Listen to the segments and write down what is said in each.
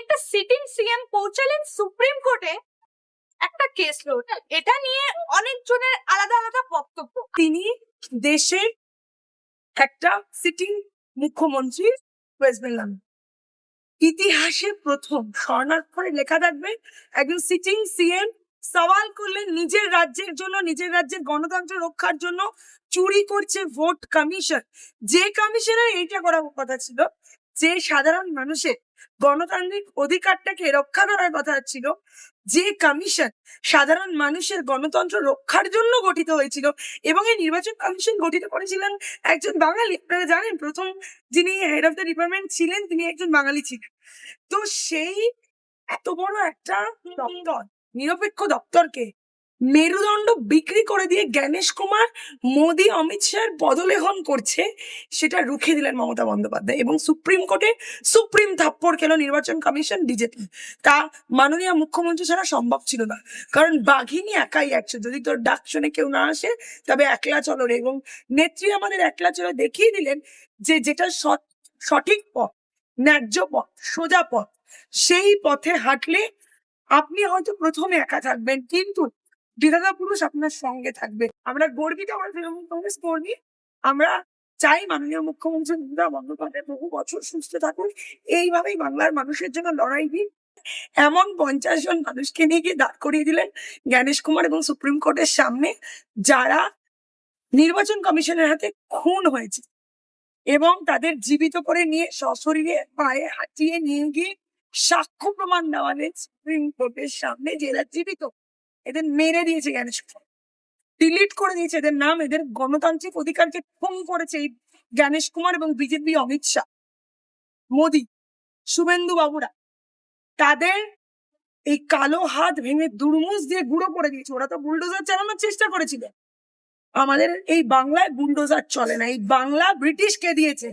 একটা sitting CM পৌঁছালেন supreme কোর্টে একটা কেস লড় এটা নিয়ে অনেকজনের আলাদা আলাদা বক্তব্য। তিনি দেশের একটা সিটিং মুখ্যমন্ত্রী ওয়েস্ট বেঙ্গল ইতিহাসে প্রথম স্বর্ণাক্ষরে লেখা থাকবে, একজন সিটিং সিএম সওয়াল করলেন নিজের রাজ্যের জন্য, নিজের রাজ্যের গণতন্ত্র রক্ষার জন্য চুরি করছে ভোট কমিশন যে কমিশনের এইটা করার কথা ছিল যে সাধারণ মানুষের গণতান্ত্রিক অধিকারটাকে রক্ষা করার কথা ছিল, যে কমিশন সাধারণ মানুষের গণতন্ত্র রক্ষার জন্য গঠিত হয়েছিল এবং এই নির্বাচন কমিশন গঠিত করেছিলেন একজন বাঙালি। আপনারা জানেন, প্রথম যিনি হেড অফ দ্য ডিপার্টমেন্ট ছিলেন তিনি একজন বাঙালি ছিলেন। তো সেই এত বড় একটা দপ্তর, নিরপেক্ষ দপ্তরকে মেরুদণ্ড বিক্রি করে দিয়ে জ্ঞানেশ কুমার মোদি অমিত শাহর পদলেখন করছে, সেটা রুখে দিলেন মমতা বন্দ্যোপাধ্যায় এবং সুপ্রিম কোর্টে সুপ্রিম থাপ্পড় খেলো নির্বাচন কমিশন বিজেপি তা মাননীয় মুখ্যমন্ত্রী ছাড়া সম্ভব ছিল না, কারণ বাঘিনী একাই একশো। যদি তোর ডাক শুনে কেউ না আসে, তবে একলা চলো রে এবং নেত্রী আমাদের একলা চলো দেখিয়ে দিলেন যে যেটা সঠিক পথ, ন্যায্য পথ, সোজা পথ, সেই পথে হাঁটলে আপনি হয়তো প্রথমে একা থাকবেন, কিন্তু বিধাতা পুরুষ আপনার সঙ্গে থাকবে। আমরা গর্বিত আমরা তৃণমূল কংগ্রেস কর্মী। আমরা চাই মাননীয় মুখ্যমন্ত্রী মমতা বন্দ্যোপাধ্যায় বহু বছর সুস্থ থাকুন এইভাবেই বাংলার মানুষের জন্য লড়াই দিন। এমন পঞ্চাশ জন মানুষকে নিয়ে গিয়ে দাঁড় করিয়ে দিলেন জ্ঞানেশ কুমার এবং সুপ্রিম কোর্টের সামনে, যারা নির্বাচন কমিশনের হাতে খুন হয়েছে এবং তাদের জীবিত করে নিয়ে সশরীরে পায়ে হাঁটিয়ে নিয়ে গিয়ে সাক্ষ্য প্রমাণ দেওয়ালেন সুপ্রিম কোর্টের সামনে যে জীবিত। এদের মেরে দিয়েছে জ্ঞানেশ ডিলিট করে দিয়েছে এদের নাম, এদের গণতান্ত্রিক অধিকারকে খুন করেছে এই জ্ঞানেশ কুমার এবং বিজেপি অমিত শাহ। মোদি, শুভেন্দু বাবুরা, তাদের এই কালো হাত ভেঙে দুর্মুষ দিয়ে গুঁড়ো করে দিয়েছে। ওরা তো বুলডোজার চালানোর চেষ্টা করেছিল। আমাদের এই বাংলায় বুলডোজার চলে না। এই বাংলা ব্রিটিশকে দিয়েছে।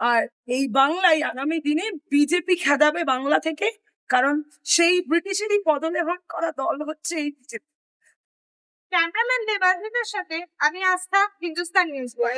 আর এই বাংলায় আগামী দিনে বিজেপি খেদাবে বাংলা থেকে কারণ সেই ব্রিটিশেরই পদলেহন করা দল হচ্ছে এই বিজেপি। ক্যামেরাম্যান দেবাজিতের সাথে আমি আস্থা হিন্দুস্তান নিউজ বয়।